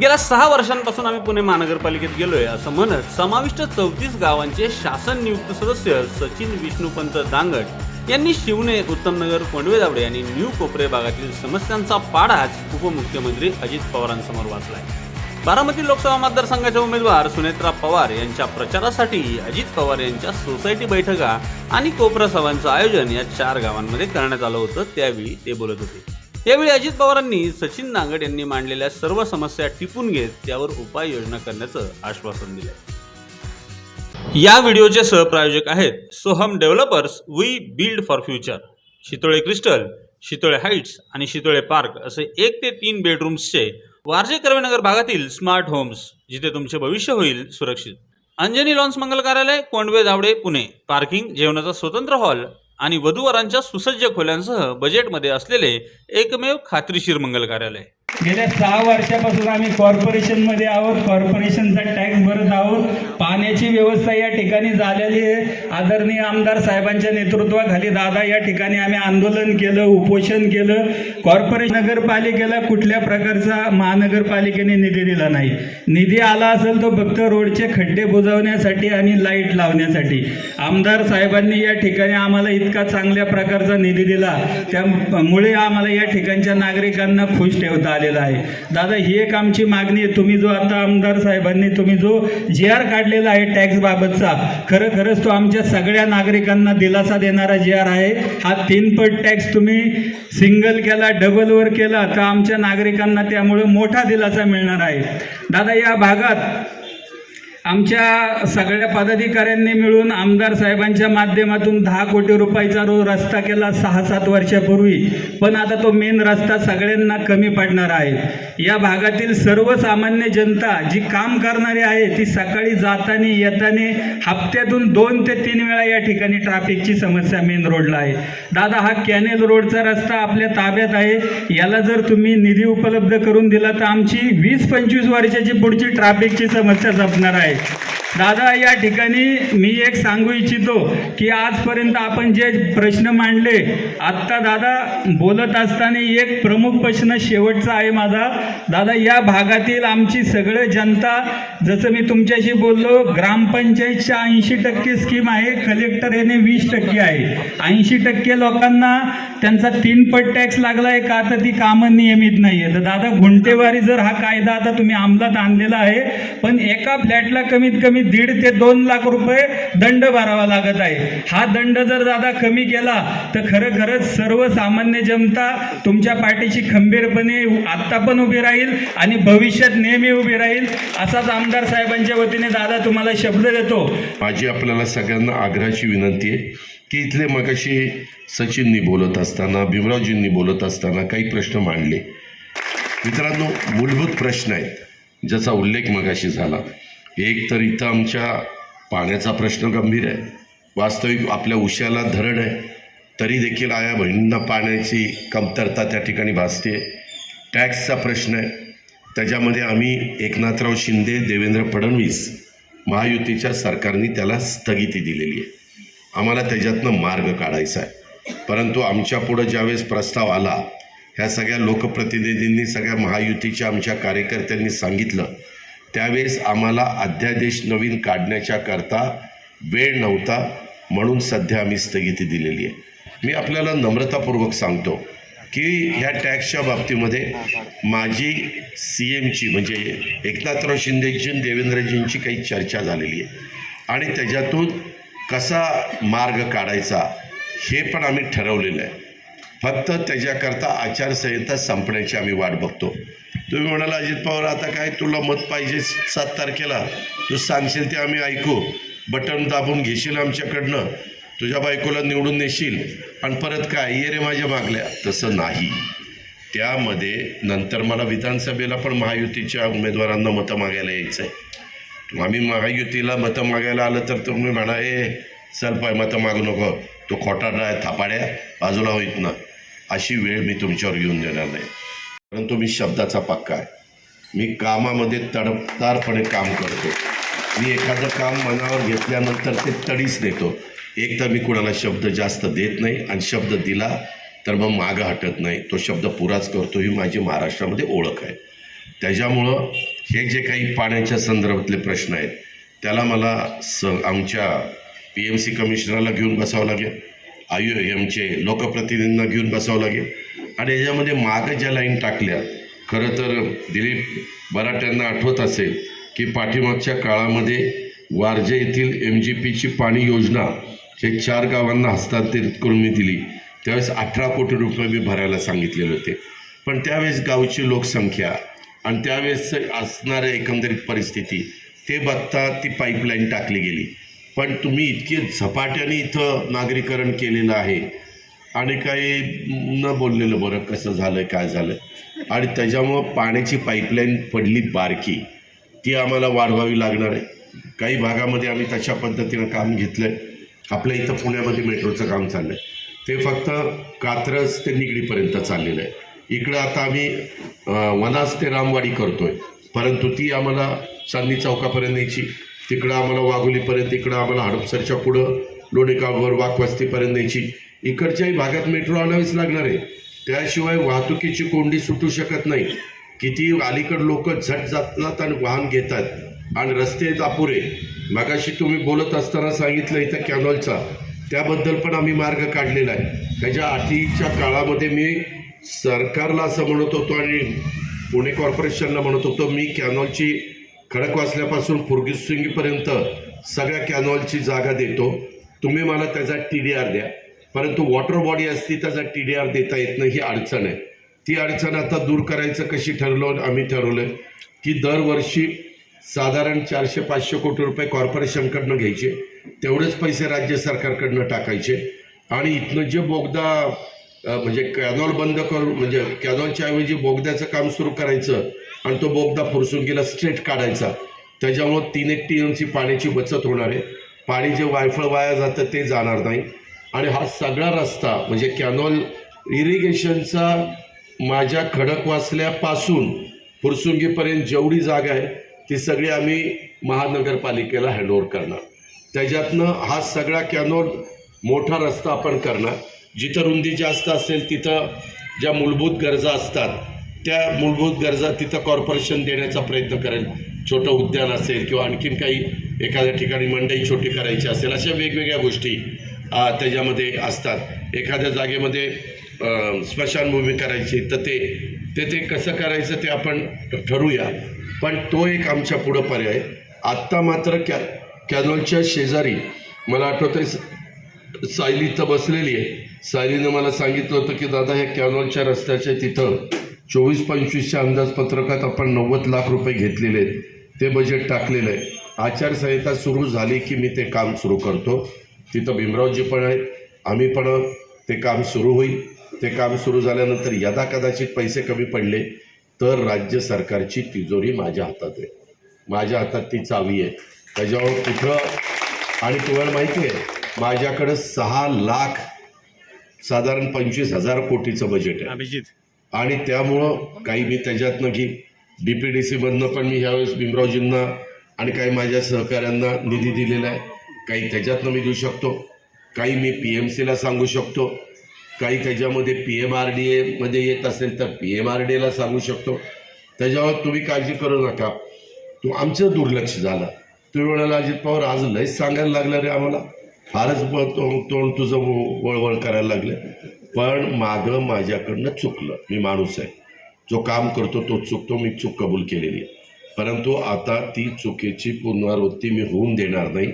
गेल्या सहा वर्षांपासून आम्ही पुणे महानगरपालिकेत गेलोय असं म्हणत समाविष्ट चौतीस गावांचे शासन नियुक्त सदस्य सचिन विष्णुपंत दांगट यांनी शिवने उत्तमनगर कोंडवे दावडे आणि न्यू कोपरे भागातील समस्यांचा पाडाच उपमुख्यमंत्री अजित पवारांसमोर वाचलाय. बारामती लोकसभा मतदारसंघाच्या उमेदवार सुनेत्रा पवार यांच्या प्रचारासाठी अजित पवार यांच्या सोसायटी बैठका आणि कोपरा सभांचं आयोजन या चार गावांमध्ये करण्यात आलं होतं त्यावेळी ते बोलत होते. यावेळी अजित पवारांनी सचिन नांगड यांनी मांडलेल्या सर्व समस्या टिपून घेत त्यावर उपाययोजना करण्याचं आश्वासन दिलंय. या व्हिडिओचे सहप्रायोजक आहेत Soham developers we build for future Shitole crystal Shitole heights आणि शितोळे पार्क असे एक ते तीन बेडरूम्सचे वारजे कर्वेनगर भागातील स्मार्ट होम्स जिथे तुमचे भविष्य होईल सुरक्षित. अंजनी लॉन्स मंगल कार्यालय कोंडवे धावडे पुणे. पार्किंग जेवणाचा स्वतंत्र हॉल आणि वधूवरांच्या सुसज्ज खोल्यांसह बजेटमध्ये असलेले एकमेव खात्रीशीर मंगल कार्यालय. गेल्या सहा वर्षापासून आम्ही कॉर्पोरेशनमध्ये आहोत. कॉर्पोरेशनचा टॅक्स भरत आहोत. पाण्याची व्यवस्था या ठिकाणी झालेली आहे. आदरणीय आमदार साहेबांच्या नेतृत्वाखाली दादा या ठिकाणी आम्ही आंदोलन केलं उपोषण केलं. कॉर्पोरेशन नगरपालिकेला कुठल्या प्रकारचा महानगरपालिकेने निधी दिला नाही. निधी आला असेल तो फक्त रोडचे खड्डे बुजवण्यासाठी आणि लाइट लावण्यासाठी. आमदार साहेबांनी या ठिकाणी आम्हाला इतका चांगल्या प्रकारचा निधी दिला. त्यामुळे आम्हाला या ठिकाणच्या नागरिकांना खुश ठेवता आले. आलेलं आहे. दादा ही एक आमची मागणी आहे. तुम्ही जो आता आमदार साहेबांनी तुम्ही जो जी आर काढलेला आहे टॅक्स बाबतचा खरं खरंच तो आमच्या सगळ्या नागरिकांना दिलासा देणारा जी आर आहे. हा तीन पट टॅक्स तुम्ही सिंगल केला डबलवर केला तर आमच्या नागरिकांना त्यामुळे मोठा दिलासा मिळणार आहे. दादा या भागात आमच्या सगळ्या पदाधिकाऱ्यांनी मिळून आमदार साहेबांच्या माध्यमातून दहा कोटी रुपयाचा रो रस्ता केला सहा सात वर्षापूर्वी. पण आता तो मेन रस्ता सगळ्यांना कमी पडणार आहे. या भागातील सर्वसामान्य जनता जी काम करणारी आहे ती सकाळी जाताना येताना हप्त्यातून दोन ते तीन वेळा या ठिकाणी ट्रॅफिकची समस्या मेन रोडला आहे. दादा हा कॅनेल रोडचा रस्ता आपल्या ताब्यात आहे. याला जर तुम्ही निधी उपलब्ध करून दिला तर आमची वीस पंचवीस वर्षाची पुढची ट्रॅफिकची समस्या जपणार आहे. Thank you. दादा या ठिकाणी मी एक सांगू इच्छितो की आजपर्यंत आपण जे प्रश्न मांडले आत्ता दादा बोलत असताना एक प्रमुख प्रश्न शेवटचा आहे माझा. दादा या भागातील आमची सगळं जनता जसं मी तुमच्याशी बोललो ग्रामपंचायतच्या ऐंशी टक्के स्कीम आहे कलेक्टर याने वीस टक्के आहे. ऐंशी टक्के लोकांना त्यांचा तीन पट टॅक्स लागला आहे का तर ती कामं नियमित नाही आहे तर दादा गुंटेवारी जर हा कायदा आता तुम्ही अंमलात आणलेला आहे पण एका फ्लॅटला कमीत कमी दीड ते दोन लाख रुपये दंड भरावा लागत आहे. हा दंड जर दादा कमी केला तर खरं खरंच सर्वसामान्य जनता तुमच्या पाठीशी खंबीरपणे आत्ता पण उभी राहील आणि भविष्यात नेहमी उभी राहील असाच आमदार साहेबांच्या वतीने दादा तुम्हाला शब्द देतो. माझी आपल्याला सगळ्यांना आग्रहाची विनंती आहे की इथले मगाशी सचिननी बोलत असताना भीमरावजींनी बोलत असताना काही प्रश्न मांडले. मित्रांनो मूलभूत प्रश्न आहेत ज्याचा उल्लेख मगाशी झाला. एक तर इथं आमच्या पाण्याचा प्रश्न गंभीर आहे. वास्तविक आपल्या उशाला धरण आहे. तरी देखील आया बहिणींना पाण्याची कमतरता त्या ठिकाणी भासते. टॅक्सचा प्रश्न आहे. त्याच्यामध्ये आम्ही एकनाथराव शिंदे देवेंद्र फडणवीस महायुतीच्या सरकारने त्याला स्थगिती दिलेली आहे. आम्हाला त्याच्यातनं मार्ग काढायचा आहे. परंतु आमच्या पुढं ज्यावेळेस प्रस्ताव आला ह्या सगळ्या लोकप्रतिनिधींनी सगळ्या महायुतीच्या आमच्या कार्यकर्त्यांनी सांगितलं त्यावेळेस आम्हाला अध्यादेश नवीन काढण्याच्या करता वेळ नव्हता म्हणून सध्या आम्ही स्थगिती दिलेली आहे. मी आपल्याला नम्रतापूर्वक सांगतो की ह्या टॅक्सच्या बाबतीमध्ये माझी सी एमची म्हणजे एकनाथराव शिंदेची देवेंद्रजींची काही चर्चा झालेली आहे. आणि त्याच्यातून कसा मार्ग काढायचा हे पण आम्ही ठरवलेलं आहे. फक्त त्याच्याकरता आचारसंहिता संपण्याची आम्ही वाट बघतो. तुम्ही म्हणाला अजित पवार आता काय तुला मत पाहिजे सात तारखेला? तू सांगशील ते आम्ही ऐकू. बटन दाबून घेशील आमच्याकडनं. तुझ्या बायकोला निवडून नेशील. आणि परत काय? ये रे माझ्या मागल्या. तसं नाही. त्यामध्ये नंतर मला विधानसभेला पण महायुतीच्या उमेदवारांना मतं मागायला यायचं आहे आम्ही महायुतीला मतं मागायला आलं तर तुम्ही म्हणा ए चल पाय मतं मागू नको. तो खोटाडा आहे थापाड्या. बाजूला होईत ना. अशी वेळ मी तुमच्यावर घेऊन देणार नाही. परंतु मी शब्दाचा पक्का आहे. मी कामामध्ये तडफदारपणे काम करतो. मी एखादं काम मनावर घेतल्यानंतर ते तडीच देतो. एक तर मी कुणाला शब्द जास्त देत नाही आणि शब्द दिला तर मग मागं हटत नाही. तो शब्द पुराच करतो ही माझी महाराष्ट्रामध्ये ओळख आहे. त्याच्यामुळं हे जे काही पाण्याच्या संदर्भातले प्रश्न आहेत त्याला मला स आमच्या पी एम सी कमिशनरला घेऊन बसावं लागेल. आयु एमचे लोकप्रतिनिधींना घेऊन बसावं लागेल. आणि याच्यामध्ये मागं ज्या लाईन टाकल्या. खरं तर दिलीप बराट्यांना आठवत असेल की पाठीमागच्या काळामध्ये वारजे येथील एम जी पीची पाणी योजना हे चार गावांना हस्तांतरित करून मी दिली. त्यावेळेस अठरा कोटी रुपये मी भरायला सांगितलेले होते. पण त्यावेळेस गावची लोकसंख्या आणि त्यावेळेस असणाऱ्या एकंदरीत परिस्थिती ते बघता ती पाईपलाईन टाकली गेली. पण तुम्ही इतके झपाट्याने इथं नागरीकरण केलेलं आहे. आणि काही न बोललेलं बरं कसं झालं काय झालं आणि त्याच्यामुळं पाण्याची पाईपलाईन पडली बारकी. ती आम्हाला वाढवावी लागणार आहे. काही भागामध्ये आम्ही तशा पद्धतीनं काम घेतलं आहे आपल्या इथं पुण्यामध्ये मेट्रोचं काम चाललं आहे ते फक्त कात्रज ते निगडीपर्यंत चाललेलं आहे. इकडं आता आम्ही वनास ते रामवाडी करतोय. परंतु ती आम्हाला चांदणी चौकापर्यंत न्यायची तिकडं आम्हाला वाघोलीपर्यंत इकडं आम्हाला हडपसरच्या पुढं लोणेगाववर वाघवस्तीपर्यंत न्यायची इकडच्याही भागात मेट्रो आणावीच लागणार आहे. त्याशिवाय वाहतुकीची कोंडी सुटू शकत नाही. किती अलीकड लोक झट जातात आणि वाहन घेतात. आणि रस्ते आहेत अपुरे मगाशी तुम्ही बोलत असताना सांगितलं इथं कॅनॉलचा. त्याबद्दल पण आम्ही मार्ग काढलेला आहे. त्याच्या आठीच्या काळामध्ये मी सरकारला असं म्हणत होतो आणि पुणे कॉर्पोरेशनला म्हणत होतो मी कॅनॉलची खडक वाचल्यापासून फुरगिसिंगीपर्यंत सगळ्या कॅनॉलची जागा देतो. तुम्ही मला त्याचा टी डी आर द्या. परंतु वॉटर बॉडी असती त्याचा टी डी आर देता येत नाही ही अडचण आहे. ती अडचण आता दूर करायचं कशी ठरलं? आम्ही ठरवलं की दरवर्षी साधारण चारशे पाचशे कोटी रुपये कॉर्पोरेशनकडनं घ्यायचे. तेवढेच पैसे राज्य सरकारकडनं टाकायचे. आणि इथनं जे बोगदा म्हणजे कॅनॉल बंद करून म्हणजे कॅनॉलच्या ऐवजी बोगद्याचं काम सुरू करायचं आणि तो बोगदा फुरसुंगीला स्ट्रेट काढायचा. त्याच्यामुळं तीन एक टी एमची पाण्याची बचत होणार आहे. पाणी जे वायफळ वाया जातं ते जाणार नाही. आणि हा सगळा रस्ता म्हणजे कॅनॉल इरिगेशनचा माझ्या खडकवासल्यापासून फुरसुंगीपर्यंत जेवढी जागा आहे ती सगळी आम्ही महानगरपालिकेला हँडओव्हर करणार. त्याच्यातनं हा सगळा कॅनॉल मोठा रस्ता आपण करणार. जिथं रुंदी जास्त असेल तिथं ज्या मूलभूत गरजा असतात त्या मूलभूत गरजा तिथं कॉर्पोरेशन देण्याचा प्रयत्न करेल. छोटं उद्यान असेल किंवा आणखीन काही एखाद्या ठिकाणी मंडई छोटी करायची असेल अशा वेगवेगळ्या गोष्टी त्याच्यामध्ये असतात. एखाद्या जागेमध्ये स्मशानभूमी करायची तर ते ते ते कसं करायचं ते आपण ठरवूया. पण तो एक आमच्या पुढं पर्याय. आत्ता मात्र कॅ कॅनॉलच्या शेजारी मला आठवतंय सायली इथं बसलेली आहे. सायलीनं मला सांगितलं होतं की दादा हे कॅनॉलच्या रस्त्याच्या तिथं चोवीस पंचवीसच्या अंदाजपत्रकात आपण नव्वद लाख रुपये घेतलेले आहेत. ते बजेट टाकलेलं आहे. आचारसंहिता सुरू झाली की मी ते काम सुरू करतो. तिथं भीमरावजी पण आहेत आम्ही पण. ते काम सुरू होईल. ते काम सुरू झाल्यानंतर यदा कदाचित पैसे कमी पडले तर राज्य सरकारची तिजोरी माझ्या हातात आहे. माझ्या हातात ती चावी आहे. त्याच्यावर कुठं आणि तुम्हाला माहिती आहे माझ्याकडं सहा लाख साधारण पंचवीस हजार कोटीचं बजेट आहे. अभिजित. आणि त्यामुळं काही मी त्याच्यातनं की डी पी डी सीमधनं पण मी ह्यावेळेस भीमरावजींना आणि काही माझ्या सहकाऱ्यांना निधी दिलेला आहे. काही त्याच्यातनं मी देऊ शकतो काही मी पी एम सीला सांगू शकतो काही त्याच्यामध्ये पी एम आर डी एमध्ये येत असेल तर पी एम आर डी एला सांगू शकतो. त्याच्यावर तुम्ही काळजी करू नका. तू आमचं दुर्लक्ष झालं. तुम्ही म्हणाला अजित पवार आज लयच सांगायला लागलं रे आम्हाला. फारच तोंड तोंड तुझं व- वळवळ करायला लागलं. पण मागं माझ्याकडनं चुकलं. मी माणूस आहे. जो काम करतो तो चुकतो. मी चूक कबूल केलेली आहे. परंतु आता ती चुकीची पुनरावृत्ती मी होऊन देणार नाही.